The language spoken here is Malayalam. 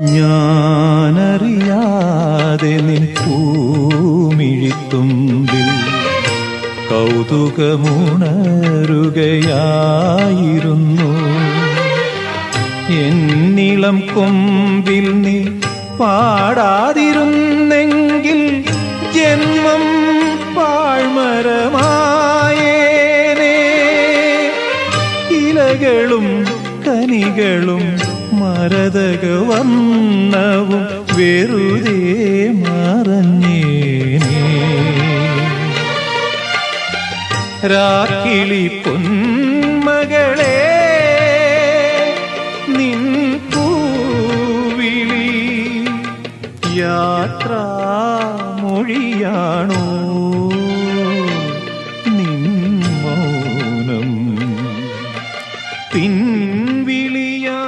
ഞാനറിയാതെ നിൻ കൗതുകമുണരുകയായിരുന്നു. എന്നിളം കൊമ്പിൽ നീ പാടാതിരുന്നെങ്കിൽ ജന്മം പാഴ്മരമായേനേ. ഇലകളും കനികളും മരതകവർണവും വെറുതെ മറഞ്ഞേനേ. രാക്കിളി പൊന്മകളെ നിൻ പൂവിളി യാത്രാ മൊഴിയാണോ പിൻവിളിയാ